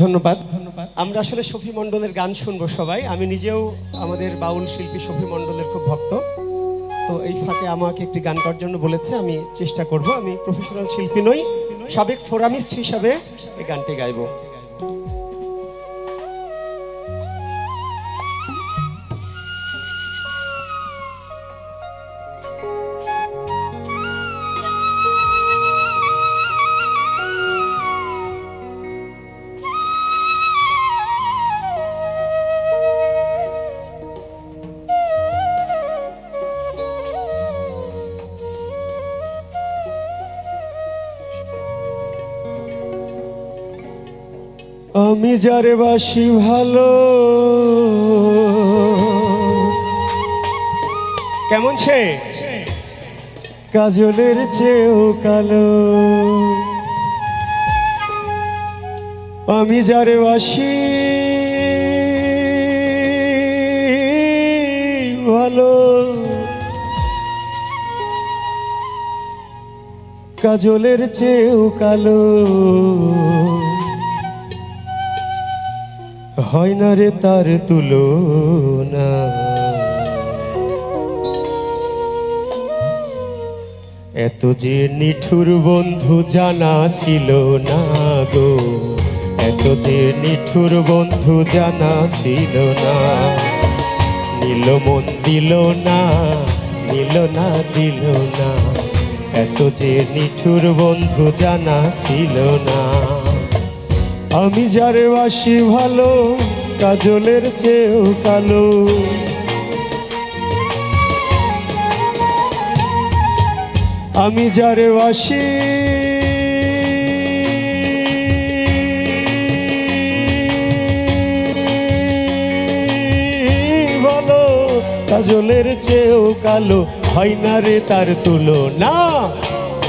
ধন্যবাদ। ধন্যবাদ। আমরা আসলে সফি মণ্ডলের গান শুনব সবাই। আমি নিজেও আমাদের বাউল শিল্পী সফি মণ্ডলের খুব ভক্ত। তো এই ফাঁকে আমাকে একটি গান করার জন্য বলেছে আমি চেষ্টা করব। আমি প্রফেশনাল শিল্পী নই সাবেক ফোরামিস্ট হিসাবে এই গানটি গাইবো। আমি যারে বাসি ভালো। কেমন সে? কাজলের চেয়েও কালো। আমি যারে বাসি ভালো। কাজলের চেয়েও কালো। হয় না রে তার তুলনা। এত যে নিঠুর বন্ধু জানা ছিল না গো, এত যে নিঠুর বন্ধু জানা ছিল না। নীল মন দিল না, নিল না দিল না, এত যে নিঠুর বন্ধু জানা ছিল না। আমি যারে বাসি ভালো, কাজলের চেয়েও কালো। আমি যারে বাসি, ভালো, কাজলের চেয়েও কালো। হয় না রে তার তুলনা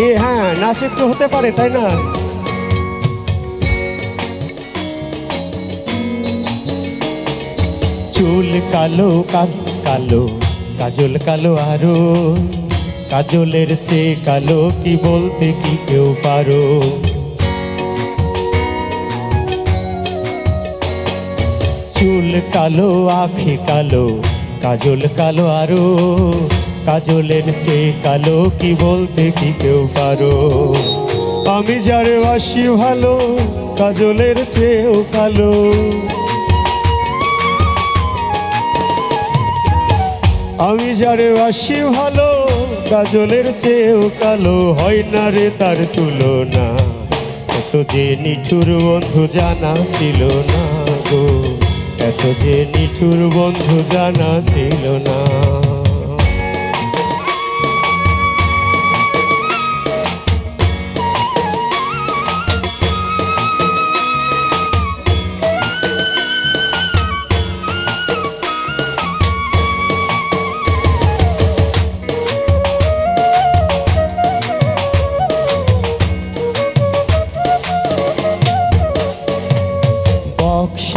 কে হ্যাঁ নাচ একটু হতে পারে, তাই না? চুল কালো কাল কালো, কাজল কালো আরও। কাজলের চেয়ে কালো কি বলতে কি কেউ পারো? চুল কালো, আখি কালো, কাজল কালো আরও। কাজলের চেয়ে কালো কি বলতে কি কেউ পারো? আমি যারে বাসি ভালো, কাজলের চেয়েও কালো। আমি যারে বাসি ভালো, কাজলের চেয়েও কালো, হয় না রে তার তুলনা? এত যে নিঠুর বন্ধু জানা ছিল না গো। এত যে নিঠুর বন্ধু জানা ছিল না।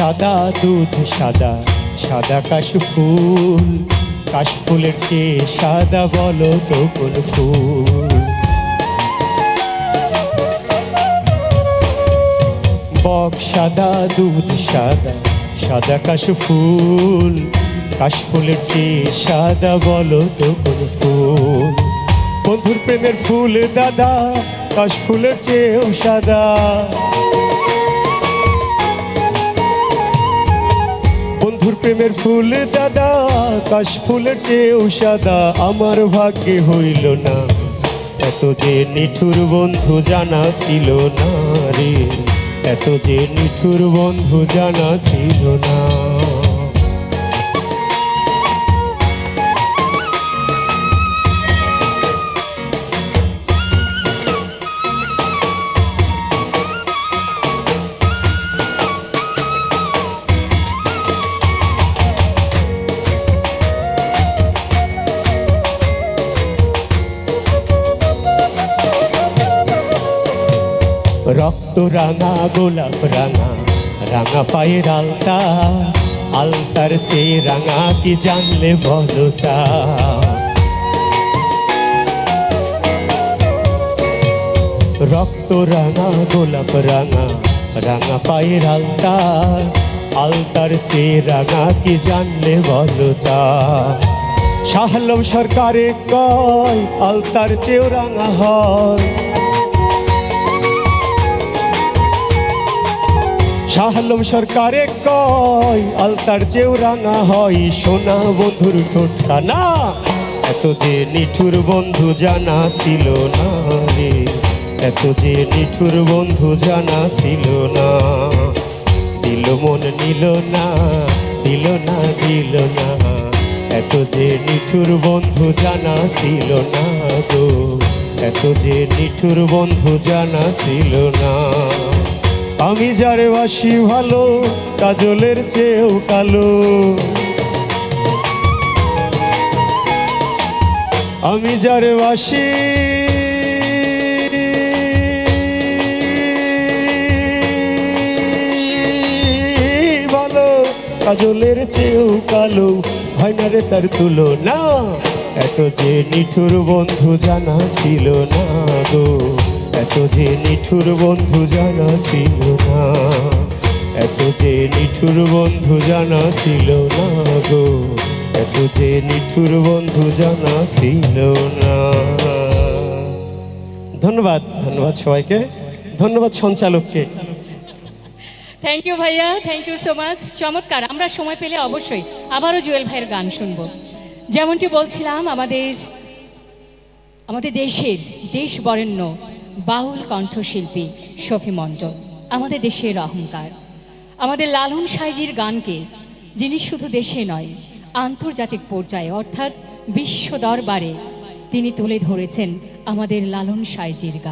সাদা দুধ, সাদা সাদা কাশফুল কাশফুলের চেয়ে সাদা বলো তো কোন ফুল। বক সাদা, দুধ সাদা সাদা কাশফুল কাশফুলের চেয়ে সাদা বলো তো কোন ফুল। বন্ধুর প্রেমের ফুল দাদা কাশফুলের চেয়েও সাদা। বন্ধুর প্রেমের ফুল দাদা কাশ ফুলের চেয়েও সাদা। আমার ভাগ্যে হইল না, এত যে নিঠুর বন্ধু জানা ছিল না রে। এত যে নিঠুর বন্ধু জানা ছিল না। রক্ত রাঙা, গোলাপ রাঙা রাঙা পায়ের আলতা। আলতার চেয়ে রাঙা কি জানলে বলো তা? রক্ত রাঙা, গোলাপ রাঙা রাঙা পায়ের আলতা। আলতার চেয়ে রাঙা কি জানলে বলো তা? শাহলম সরকারে কয়, আলতার চেয়েও রাঙা হয়। শাহলম সরকারে কয়, আলতার চেয়েও রাঙা হয়, সোনা বন্ধুর ঠোঁটটা না। এত যে নিঠুর বন্ধু জানা ছিল না রে, এত যে নিঠুর বন্ধু জানা ছিল না। দিল মন নিল না, দিল না দিল না, এত যে নিঠুর বন্ধু জানা ছিল না গো, এত যে নিঠুর বন্ধু জানা ছিল না। আমি যারে বাসি ভালো, কাজলের চেয়েও কালো। আমি যারে বাসি ভালো, কাজলের চেয়েও কালো। হয় না রে তার তুলনা, এত যে নিঠুর বন্ধু জানা ছিল না গো। এত যে নিঠুর বন্ধু জানা ছিল না। এত যে নিঠুর বন্ধু জানা ছিল না গো। এত যে নিঠুর বন্ধু জানা ছিল না। ধন্যবাদ ধন্যবাদ সবাইকে। ধন্যবাদ সঞ্চালককে। থ্যাংক ইউ ভাইয়া। থ্যাংক ইউ সো মাচ চমৎকার। আমরা সময় পেলে অবশ্যই আবারও জুয়েল ভাইয়ের গান শুনব। যেমনটি বলছিলাম, আমাদের আমাদের দেশের দেশ বরেণ্য বাউল কণ্ঠশিল্পী শফি মণ্ডল, আমাদের দেশের অহংকার। আমাদের লালন সাইজির গানকে, যিনি শুধু দেশে নয়, আন্তর্জাতিক পর্যায়ে অর্থাৎ বিশ্ব দরবারে, তিনি তুলে ধরেছেন আমাদের লালন সাইজির গান।